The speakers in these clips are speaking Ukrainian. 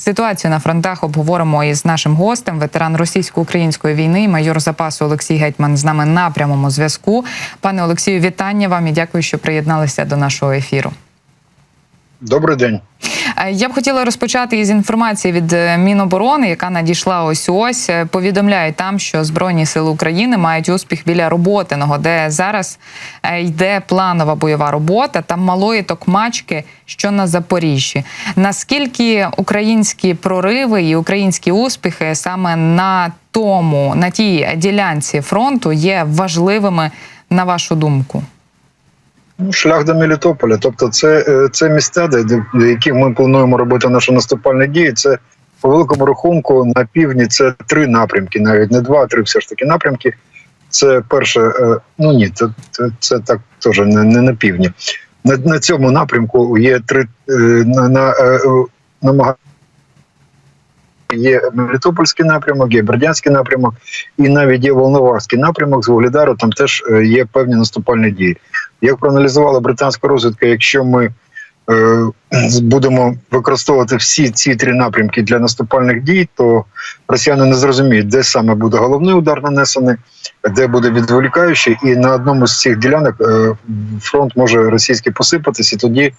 Ситуацію на фронтах обговоримо із нашим гостем, ветеран російсько-української війни, майор запасу Олексій Гетьман з нами на прямому зв'язку. Пане Олексію, вітання вам і дякую, що приєдналися до нашого ефіру. Добрий день. Е, Я б хотіла розпочати із інформації від е, Міноборони, яка надійшла ось ось. Е, Повідомляють там, що Збройні сили України мають успіх біля Роботиного, де зараз йде планова бойова робота та малої токмачки, що на Запоріжжі. Наскільки українські прориви і українські успіхи саме на тому, на тій ділянці фронту є важливими на вашу думку? Ну, шлях до Мелітополя. Тобто, це, е, це місця, де, де які ми плануємо робити наші наступальні дії. Це по великому рахунку на півдні це три напрямки, навіть не два, а три все ж таки напрямки. Це перше, е, ну ні, це, це, так теж не, не на півдні. На, на цьому напрямку є три е, на, на намагання. Є Мелітопольський напрямок, є Бердянський напрямок, і навіть є Волноварський напрямок з Вугледару. Там теж є певні наступальні дії. Як проаналізувала британська розвідка, якщо ми е, будемо використовувати всі ці три напрямки для наступальних дій, то росіяни не зрозуміють, де саме буде головний удар нанесений, де буде відволікаючий, і на одному з цих ділянок е, фронт може російський посипатись, і тоді.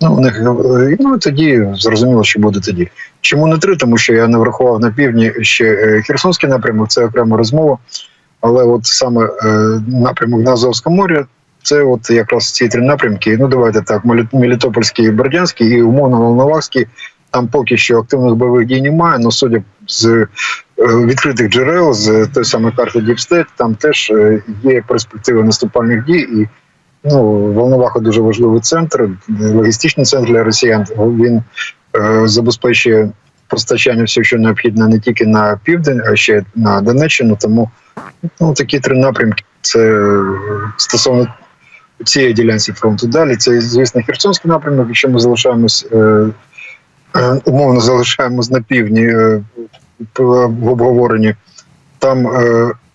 Ну, у них е, ну тоді зрозуміло, що буде тоді. Чому не три? Тому що я не врахував на півдні ще е, Херсонський напрямок, це окрема розмова. Але от саме е, напрямок на Азовському морі, це от якраз ці три напрямки. Ну давайте так: Мелі- Мелітопольський, Бердянський і умовно Волновахський. Там поки що активних бойових дій немає, але судя з е, відкритих джерел, з той самої карти Deep там теж е, є перспективи наступальних дій. І ну, Волноваха дуже важливий центр, логістичний центр для росіян. Він е, забезпечує постачання всього, що необхідно не тільки на південь, а ще на Донеччину. Тому ну, такі три напрямки. Це е, стосовно цієї ділянці фронту. Далі це, звісно, Херсонський напрямок, якщо ми залишаємось е, е, умовно залишаємось на півдні е, в обговоренні. Там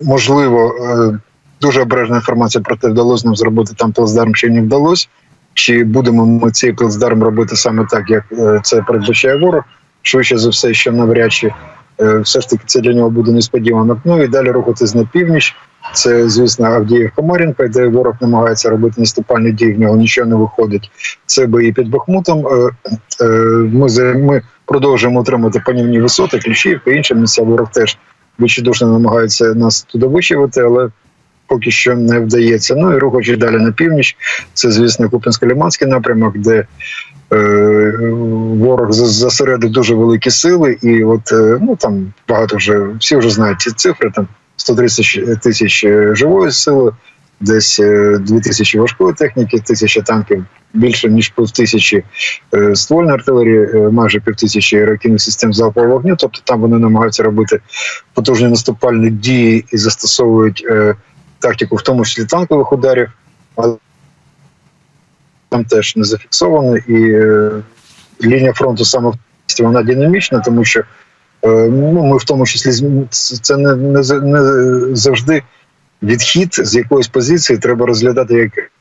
можливо дуже обережна інформація про те, вдалося нам зробити там плацдарм, чи не вдалося. Чи будемо ми цей плацдарм робити саме так, як це передбачає ворог? Швидше за все, що навряд чи все ж таки це для нього буде несподіванок. Ну і далі рухатись на північ. Це, звісно, Авдіївка Мар'їнка, де ворог намагається робити наступальні дії, в нього нічого не виходить. Це бої під Бахмутом. Е, е, Ми, ми продовжуємо отримати панівні висоти, Ключівка, інші місця ворог теж відчайдушно намагається нас туди вичавити, але поки що не вдається. Ну і рухаючи далі на північ, це, звісно, Купінсько-Ліманський напрямок, де е, ворог за- зосередив дуже великі сили, і от е, ну там багато вже всі вже знають ці цифри. Там 130 тисяч е, живої сили, десь е, 2 тисячі важкої техніки, тисяча танків. Більше ніж пів тисячі е, ствольної артилерії, е, майже пів тисячі реактивних систем залпового вогню. Тобто там вони намагаються робити потужні наступальні дії і застосовують е, тактику, в тому числі танкових ударів, але там теж не зафіксовано. І е, лінія фронту саме вона динамічна, тому що е, ну, ми в тому числі це не, не, не завжди відхід з якоїсь позиції треба розглядати як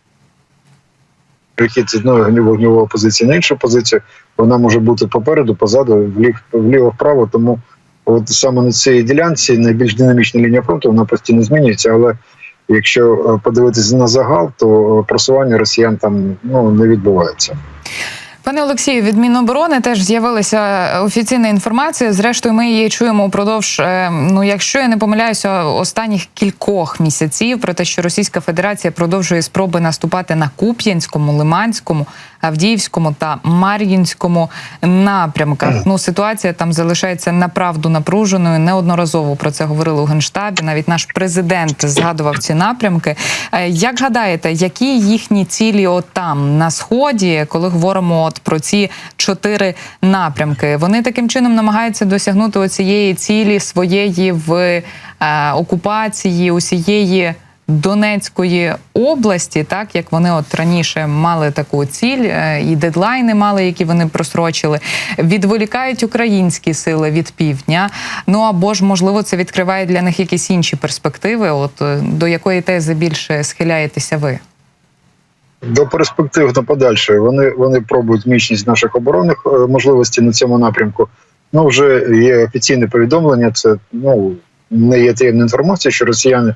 перехід з одної вогневої позиції на іншу позицію. Вона може бути попереду, позаду, вліво, вправо. Тому от саме на цій ділянці найбільш динамічна лінія фронту вона постійно змінюється, але якщо е, подивитися на загал, то е, просування росіян там ну не відбувається. Пане Олексію, від Міноборони теж з'явилася офіційна інформація. Зрештою, ми її чуємо упродовж, е, ну якщо я не помиляюся, останніх кількох місяців про те, що Російська Федерація продовжує спроби наступати на Куп'янському, Лиманському, Авдіївському та Мар'їнському напрямках. Ну ситуація там залишається направду напруженою. Неодноразово про це говорили у генштабі. Навіть наш президент згадував ці напрямки. Е, Як гадаєте, які їхні цілі от там на сході, коли говоримо от про ці чотири напрямки? Вони таким чином намагаються досягнути оцієї цілі своєї в е, окупації усієї. Донецької області, так як вони от раніше мали таку ціль, е, і дедлайни мали, які вони просрочили, відволікають українські сили від півдня. Ну або ж можливо це відкриває для них якісь інші перспективи. От е, до якої тези більше схиляєтеся ви? До перспектив на подальше вони вони пробують міцність наших оборонних е, можливостей на цьому напрямку. Ну, вже є офіційне повідомлення. Це ну не є таємна інформація, що росіяни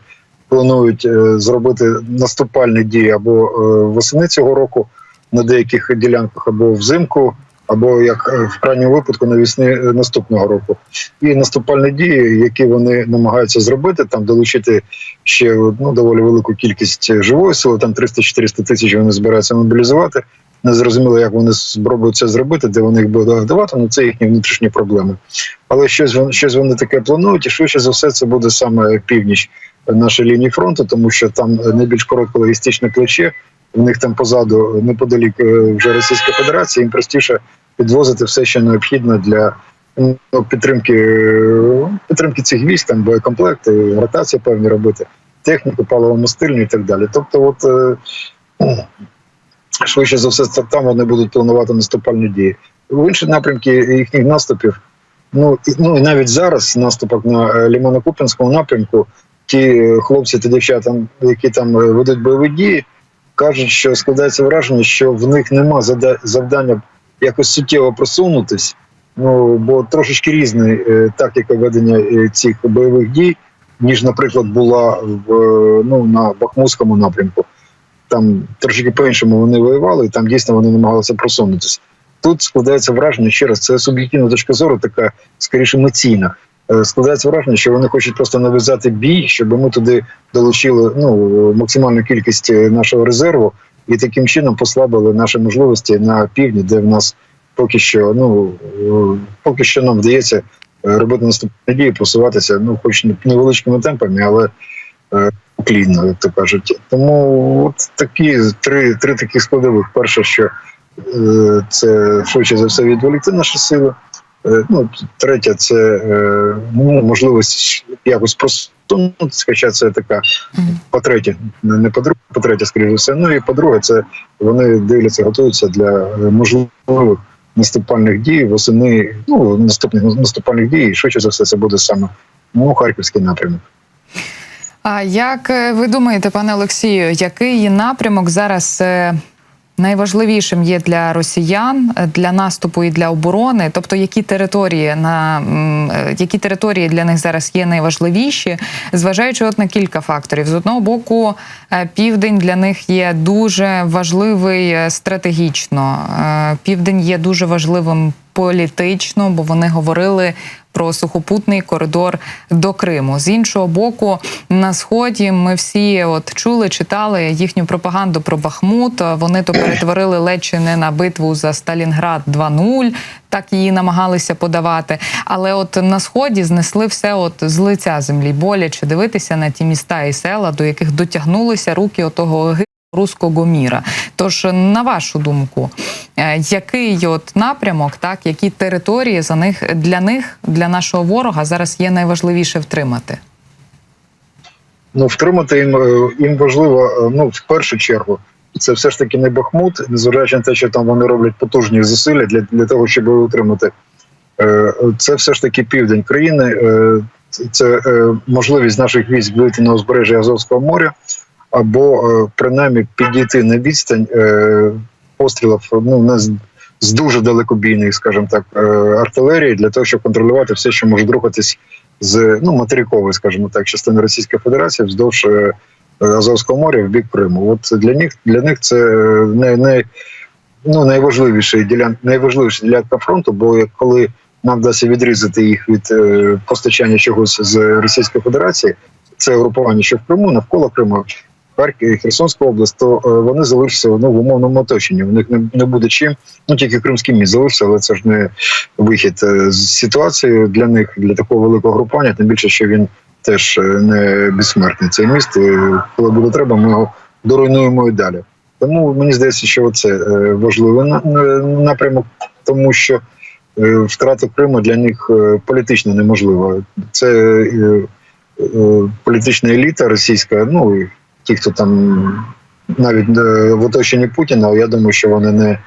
планують е, зробити наступальні дії або е, восени цього року на деяких ділянках, або взимку, або як е, в крайньому випадку навесні е, наступного року. І наступальні дії, які вони намагаються зробити, там долучити ще ну доволі велику кількість живої сили, там 300-400 тисяч вони збираються мобілізувати. Не зрозуміло, як вони спробують це зробити, де вони їх будуть давати, ну це їхні внутрішні проблеми. Але щось вони щось вони таке планують, і швидше за все це буде саме північ нашої лінії фронту, тому що там найбільш коротке логістичне плече. В них там позаду неподалік е, вже Російська Федерація. Їм простіше підвозити все, що необхідно для ну, підтримки е, підтримки цих військ, там боєкомплекти, ротації певні робити, техніку, паливомастильню і так далі. Тобто, от е, ну, швидше за все, там вони будуть планувати наступальні дії. В інші напрямки їхніх наступів. Ну і ну і навіть зараз наступок на е, Лімано-Купінському напрямку. Ті хлопці та дівчата, які там е, ведуть бойові дії, кажуть, що складається враження, що в них нема завдання якось суттєво просунутись. Ну бо трошечки різна е, тактика ведення е, цих бойових дій, ніж, наприклад, була в ну на Бахмутському напрямку. Там трошки по-іншому вони воювали, і там дійсно вони намагалися просунутися. Тут складається враження ще раз, це суб'єктивна точка зору, така скоріше емоційна. Е, Складається враження, що вони хочуть просто нав'язати бій, щоб ми туди долучили ну максимальну кількість е, нашого резерву і таким чином послабили наші можливості на півдні, де в нас поки що ну е, поки що нам вдається робити наступні дії, просуватися, ну хоч невеличкими темпами, але уклінно, як то кажуть. Тому от такі три, три таких складових. Перше, що це швидше за все відволікти наші сили. Е, Ну, третє, це е, ну, можливість якось просунутися, хоча це така по-третє, не не по-друге, по-третє, скоріше за все. Ну і по-друге, це вони дивляться, готуються для е, можливих наступальних дій восени, ну наступних наступальних дій, і швидше за все, це буде саме ну, харківський напрямок. А як ви думаєте, пане Олексію, який напрямок зараз найважливішим є для росіян е, для наступу і для оборони? Тобто, які території на е, які території для них зараз є найважливіші, зважаючи от на кілька факторів. З одного боку, е, південь для них є дуже важливий стратегічно. Південь є дуже важливим політично, бо вони говорили про сухопутний коридор до Криму. З іншого боку, на сході ми всі от чули, читали їхню пропаганду про Бахмут. Вони то перетворили ледь не на битву за Сталінград 2.0, так її намагалися подавати. Але от на сході знесли все от з лиця землі. Боляче дивитися на ті міста і села, до яких дотягнулися руки отого руського міра. Тож, на вашу думку, е, який от напрямок, так які території за них для них, для нашого ворога зараз є найважливіше втримати? Ну, втримати їм, е, їм важливо, е, ну, в першу чергу, це все ж таки не Бахмут, незважаючи на те, що там вони роблять потужні зусилля для, для того, щоб утримати. Це все ж таки південь країни, це можливість наших військ вийти на узбережжя Азовського моря, або е, принаймні підійти на відстань е, пострілів ну, не з, дуже далекобійних, скажімо так, е, артилерії для того, щоб контролювати все, що може рухатись з ну материкової, скажімо так, частини Російської Федерації вздовж Азовського моря в бік Криму. От для них для них це не, не ну найважливіший ділян, найважливіша ділянка фронту, бо коли нам вдасться відрізати їх від постачання чогось з Російської Федерації, це групування, що в Криму, навколо Криму, Харків, і Херсонська область, то е, вони залишаться ну, в умовному оточенні. У них не, буде чим. Ну тільки Кримський міст залишиться, але це ж не вихід е, з ситуації для них, для такого великого групування, тим більше, що він теж е, не безсмертний. Цей міст, коли буде треба, ми його доруйнуємо і далі. Тому мені здається, що це важливий на- на- напрямок, тому що втрата Криму для них політично неможлива. Це політична еліта російська, ну ті, хто там навіть е, в оточенні Путіна, я думаю, що вони не,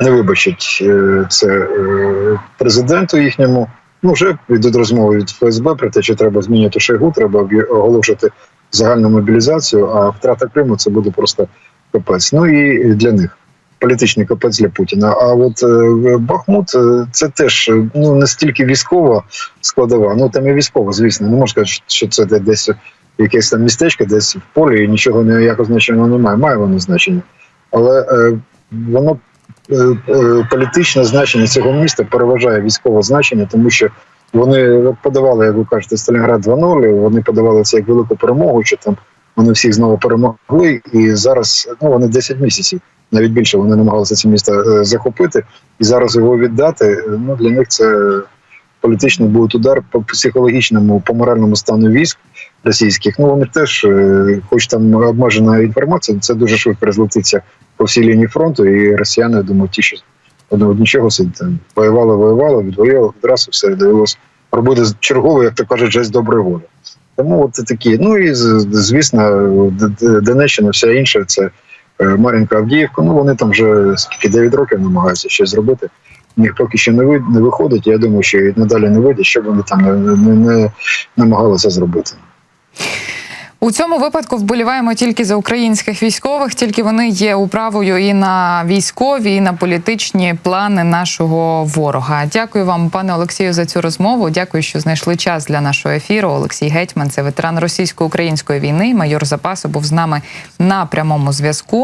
не вибачать е, це е, президенту їхньому. Ну, вже йдуть розмови від ФСБ про те, що треба змінювати Шойгу, треба оголошувати загальну мобілізацію, а втрата Криму це буде просто капець. Ну і для них. політичний капець для Путіна. А от Бахмут це теж ну настільки військова складова. Ну там і військова, звісно. Не можна сказати, що це де- десь якесь там містечко, десь в полі, і нічого ніякого значення немає. Має воно значення, але е, воно е, е, політичне значення цього міста переважає військове значення, тому що вони подавали, як ви кажете, Сталінград 2.0, Вони подавали це як велику перемогу, що там вони всіх знову перемогли, і зараз ну вони 10 місяців, навіть більше вони намагалися це місто захопити, і зараз його віддати. Ну для них це політичний буде удар по психологічному, по моральному стану військ російських. Ну вони теж, е, хоч там обмежена інформація, це дуже швидко розлетиться по всій лінії фронту, і росіяни я думаю, ті, що думають, нічого там воювали, воювали, відвоювали, одразу все довелося робити чергову, як то кажуть, жесть доброї волі. Тому от такі. Ну і звісно, Донеччина, все інше це е, Мар'їнка Авдіївка. Ну вони там вже скільки 9 років намагаються щось зробити. Них поки що не не виходить. Я думаю, що і надалі не вийде, що вони там не, не, не намагалися зробити. У цьому випадку вболіваємо тільки за українських військових, тільки вони є управою і на військові, і на політичні плани нашого ворога. Дякую вам, пане Олексію, за цю розмову. Дякую, що знайшли час для нашого ефіру. Олексій Гетьман, це ветеран російсько-української війни, майор запасу, був з нами на прямому зв'язку.